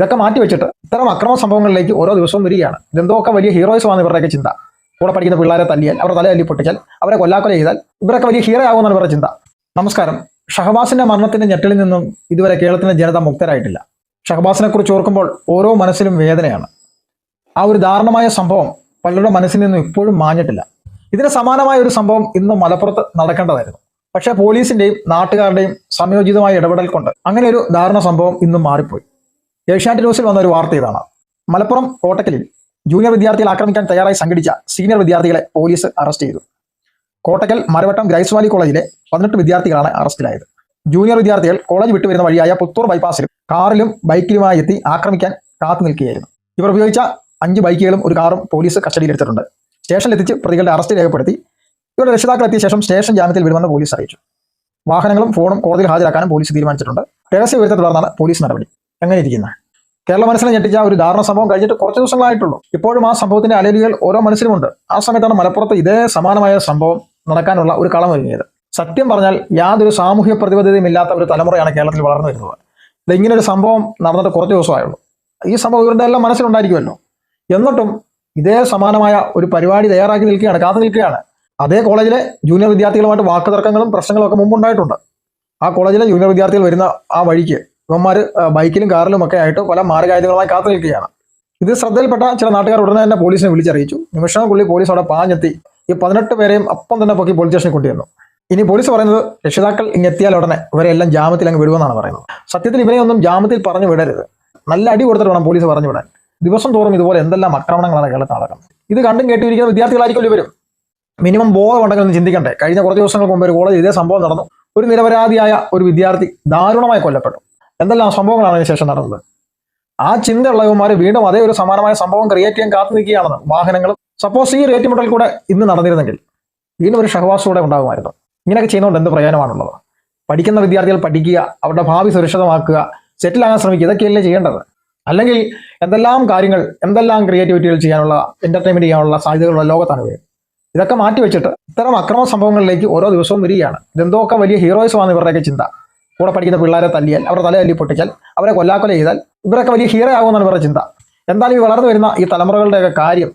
ഇതൊക്കെ മാറ്റി വെച്ചിട്ട് ഇത്തരം അക്രമ സംഭവങ്ങളിലേക്ക് ഓരോ ദിവസവും വരികയാണ്. ഇതെന്തോക്കെ വലിയ ഹീറോയിസമാണ് ഇവരുടെയൊക്കെ ചിന്ത. കൂടെ പഠിക്കുന്ന പിള്ളേരെ തല്ലിയാൽ അവരുടെ തല തല്ലി പൊട്ടിച്ചാൽ അവരെ കൊല്ലാക്കൊല ചെയ്താൽ ഇവരൊക്കെ വലിയ ഹീറോ ആകുമെന്നാണ് ഇവരുടെ ചിന്ത. നമസ്കാരം. ഷഹബാസിന്റെ മരണത്തിന്റെ ഞെട്ടിൽ നിന്നും ഇതുവരെ കേരളത്തിന്റെ ജനത മുക്തരായിട്ടില്ല. ഷഹബാസിനെ കുറിച്ച് ഓർക്കുമ്പോൾ ഓരോ മനസ്സിലും വേദനയാണ്. ആ ഒരു ദാരുണമായ സംഭവം പലരുടെ മനസ്സിൽ നിന്നും ഇപ്പോഴും മാഞ്ഞിട്ടില്ല. ഇതിന് സമാനമായ ഒരു സംഭവം ഇന്ന് മലപ്പുറത്ത് നടക്കേണ്ടതായിരുന്നു. പക്ഷേ പോലീസിന്റെയും നാട്ടുകാരുടെയും സംയോജിതമായ ഇടപെടൽ കൊണ്ട് അങ്ങനെ ഒരു ദാരുണ സംഭവം ഇന്നും മാറിപ്പോയി. ഏഷ്യാനെറ്റ് ന്യൂസിൽ വന്ന ഒരു വാർത്ത ഇതാണ്. മലപ്പുറം കോട്ടക്കലിൽ ജൂനിയർ വിദ്യാർത്ഥികളെ ആക്രമിക്കാൻ തയ്യാറായി സംഘടിച്ച സീനിയർ വിദ്യാർത്ഥികളെ പോലീസ് അറസ്റ്റ് ചെയ്തു. കോട്ടക്കൽ മരവട്ടം ഗ്രൈസ് വാലി കോളേജിലെ പതിനെട്ട് വിദ്യാർത്ഥികളാണ് അറസ്റ്റിലായത് ജൂനിയർ വിദ്യാർത്ഥികൾ കോളേജ് വിട്ടുവരുന്ന വഴിയായ പുത്തൂർ ബൈപ്പാസിലും കാറിലും ബൈക്കിലുമായി എത്തി ആക്രമിക്കാൻ കാത്തു നിൽക്കുകയായിരുന്നു. ഇവർ ഉപയോഗിച്ച അഞ്ച് ബൈക്കുകളും ഒരു കാറും പോലീസ് കസ്റ്റഡിയിലെടുത്തിട്ടുണ്ട്. സ്റ്റേഷനിലെത്തിച്ച് പ്രതികളുടെ അറസ്റ്റ് രേഖപ്പെടുത്തി. ഇവരുടെ രക്ഷിതാക്കൾ എത്തിയ ശേഷം സ്റ്റേഷൻ ജാമ്യത്തിൽ വിടുമെന്ന് പോലീസ് അറിയിച്ചു. വാഹനങ്ങളും ഫോണും കോടതിയിൽ ഹാജരാക്കാനും പോലീസ് തീരുമാനിച്ചിട്ടുണ്ട്. രഹസ്യ വിവരത്തെ തുടർന്നാണ് പോലീസ് നടപടി. എങ്ങനെ ഇരിക്കുന്നത് കേരള മനസ്സിനെ ഞെട്ടിച്ച ഒരു ദാരുണ സംഭവം കഴിഞ്ഞിട്ട് കുറച്ച് ദിവസങ്ങളായിട്ടുള്ളൂ. ഇപ്പോഴും ആ സംഭവത്തിന്റെ അലലുകൾ ഓരോ മനസ്സിലുമുണ്ട്. ആ സമയത്താണ് മലപ്പുറത്ത് ഇതേ സമാനമായ സംഭവം നടക്കാനുള്ള ഒരു കളം ഒരുങ്ങിയത്. സത്യം പറഞ്ഞാൽ യാതൊരു സാമൂഹ്യ പ്രതിബദ്ധതയും ഇല്ലാത്ത ഒരു തലമുറയാണ് കേരളത്തിൽ വളർന്നു വരുന്നത്. ഇത് ഇങ്ങനെ ഒരു സംഭവം നടന്നിട്ട് കുറച്ച് ദിവസമായുള്ളൂ. ഈ സംഭവം ഇവരുടെ എല്ലാം മനസ്സിലുണ്ടായിരിക്കുമല്ലോ. എന്നിട്ടും ഇതേ സമാനമായ ഒരു പരിപാടി തയ്യാറാക്കി നിൽക്കുകയാണ് കാത്തു നിൽക്കുകയാണ്. അതേ കോളേജിലെ ജൂനിയർ വിദ്യാർത്ഥികളുമായിട്ട് വാക്കുതർക്കങ്ങളും പ്രശ്നങ്ങളും ഒക്കെ മുമ്പുണ്ടായിട്ടുണ്ട്. ആ കോളേജിലെ ജൂനിയർ വിദ്യാർത്ഥികൾ വരുന്ന ആ വഴിക്ക് ഇവന്മാർ ബൈക്കിലും കാറിലും ഒക്കെ ആയിട്ട് പല മാർഗായുധങ്ങളായി കാത്തു നിൽക്കുകയാണ്. ഇത് ശ്രദ്ധയിൽപ്പെട്ട ചില നാട്ടുകാർ ഉടനെ തന്നെ പോലീസിനെ വിളിച്ചറിയിച്ചു. നിമിഷങ്ങൾക്കുള്ളിൽ പോലീസ് അവിടെ പാഞ്ഞെത്തി. ഈ പതിനെട്ട് പേരെയും അപ്പം തന്നെ പൊക്കി പോലീസ് സ്റ്റേഷനിൽ കൊണ്ടുവന്നു. ഇനി പോലീസ് പറയുന്നത് രക്ഷിതാക്കൾ ഇങ്ങെത്തിയാൽ ഉടനെ ഇവരെല്ലാം ജാമ്യത്തിൽ അങ്ങ് വിടുമെന്നാണ് പറയുന്നത്. സത്യത്തിൽ ഇവരെ ഒന്നും ജാമ്യത്തിൽ പറഞ്ഞു വിടരുത്. നല്ല അടി കൊടുത്തിട്ട് വേണം പോലീസ് പറഞ്ഞു വിടാൻ. ദിവസം തോറും ഇതുപോലെ എന്തെല്ലാം ആക്രമണങ്ങളാണ് കേരളത്തിൽ നടക്കുന്നത്. ഇത് കണ്ടും കേട്ടിരിക്കുന്ന വിദ്യാർത്ഥികളായിരിക്കും ഇവരും. മിനിമം ബോധം ഉണ്ടെങ്കിൽ ചിന്തിക്കണ്ടേ. കഴിഞ്ഞ കുറച്ച് ദിവസങ്ങൾക്ക് മുമ്പ് ഒരു കോളേജ് ഇതേ സംഭവം നടന്നു. ഒരു നിരപരാധിയായ ഒരു വിദ്യാർത്ഥി ദാരുണമായി കൊല്ലപ്പെട്ടു. എന്തെല്ലാം സംഭവങ്ങളാണ് അതിന് ശേഷം നടന്നത്? ആ ചിന്തയുള്ളവന്മാർ വീണ്ടും അതേ ഒരു സമാനമായ സംഭവം ക്രിയേറ്റ് ചെയ്യാൻ കാത്തു നിൽക്കുകയാണെന്ന് വാഹനങ്ങളും സപ്പോസ് ഈ ഏറ്റുമുട്ടൽ കൂടെ ഇന്ന് നടന്നിരുന്നെങ്കിൽ വീണ്ടും ഒരു ഷഹവാസ് കൂടെ ഉണ്ടാകുമായിരുന്നു. ഇങ്ങനെയൊക്കെ ചെയ്യുന്നതുകൊണ്ട് എന്ത് പ്രയോജനമാണുള്ളത്? പഠിക്കുന്ന വിദ്യാർത്ഥികൾ പഠിക്കുക അവരുടെ ഭാവി സുരക്ഷിതമാക്കുക സെറ്റിൽ ആകാൻ ശ്രമിക്കുക ഇതൊക്കെയല്ലേ ചെയ്യേണ്ടത്? അല്ലെങ്കിൽ എന്തെല്ലാം കാര്യങ്ങൾ എന്തെല്ലാം ക്രിയേറ്റിവിറ്റികൾ ചെയ്യാനുള്ള എന്റർടൈൻമെന്റ് ചെയ്യാനുള്ള സാധ്യതകളുള്ള ലോകത്താണ് ഇവർ ഇതൊക്കെ മാറ്റിവെച്ചിട്ട് ഇത്തരം അക്രമ സംഭവങ്ങളിലേക്ക് ഓരോ ദിവസവും വരികയാണ്. ഇതെന്തോക്കെ വലിയ ഹീറോയിസമാണ് ഇവരുടെയൊക്കെ ചിന്ത. കൂടെ പഠിക്കുന്ന പിള്ളേരെ തല്ലിയാൽ അവരുടെ തല തല്ലി പൊട്ടിച്ചാൽ അവരെ കൊല്ലാക്കൊല ചെയ്താൽ ഇവരൊക്കെ വലിയ ഹീറോ ആകുമെന്നാണ് ഇവരുടെ ചിന്ത. എന്തായാലും ഈ വളർന്നു വരുന്ന ഈ തലമുറകളുടെയൊക്കെ കാര്യം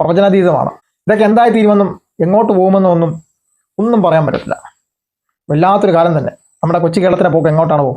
പ്രവചനാതീതമാണ്. ഇതൊക്കെ എന്തായി തീരുമെന്നും എങ്ങോട്ട് പോകുമെന്നും ഒന്നും ഒന്നും പറയാൻ പറ്റത്തില്ല. വല്ലാത്തൊരു കാലം തന്നെ. നമ്മുടെ കൊച്ചു കേരളത്തിനെ പോക്ക് എങ്ങോട്ടാണ് പോകും